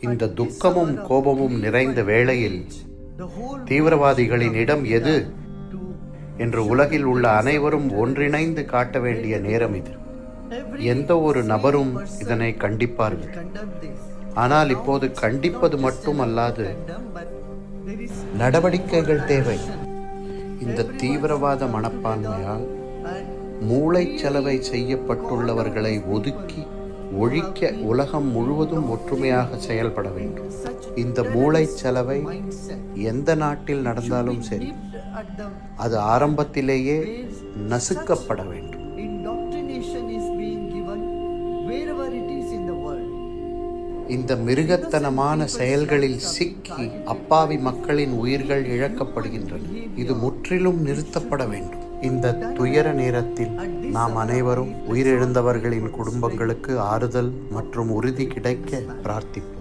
இந்த துக்கமும் கோபமும் நிறைந்த வேளையில் தீவிரவாதிகளின் இடம் எது? என்று உலகில் உள்ள அனைவரும் ஒன்றிணைந்து காட்ட வேண்டிய நேரம் இது. எந்த ஒரு நபரும் இதனை கண்டிப்பார்கள். ஆனால் இப்போது கண்டிப்பது மட்டுமல்லாது நடவடிக்கைகள் தேவை. இந்த தீவிரவாத மனப்பான்மையால் மூளைச்சலவை செய்யப்பட்டுள்ளவர்களை ஒதுக்கி ஒழிக்க உலகம் முழுவதும் ஒற்றுமையாக செயல்பட வேண்டும். இந்த மூளைச்சலவை எந்த நாட்டில் நடந்தாலும் சரி அது ஆரம்பத்திலேயே நசுக்கப்பட வேண்டும். இந்த மிருகத்தனமான செயல்களில் சிக்கி அப்பாவி மக்களின் உயிர்கள் இழக்கப்படுகின்றன. இது முற்றிலும் நிறுத்தப்பட வேண்டும். இந்த துயர நேரத்தில் நாம் அனைவரும் உயிரிழந்தவர்களின் குடும்பங்களுக்கு ஆறுதல் மற்றும் உறுதி கிடைக்க பிரார்த்திப்போம்.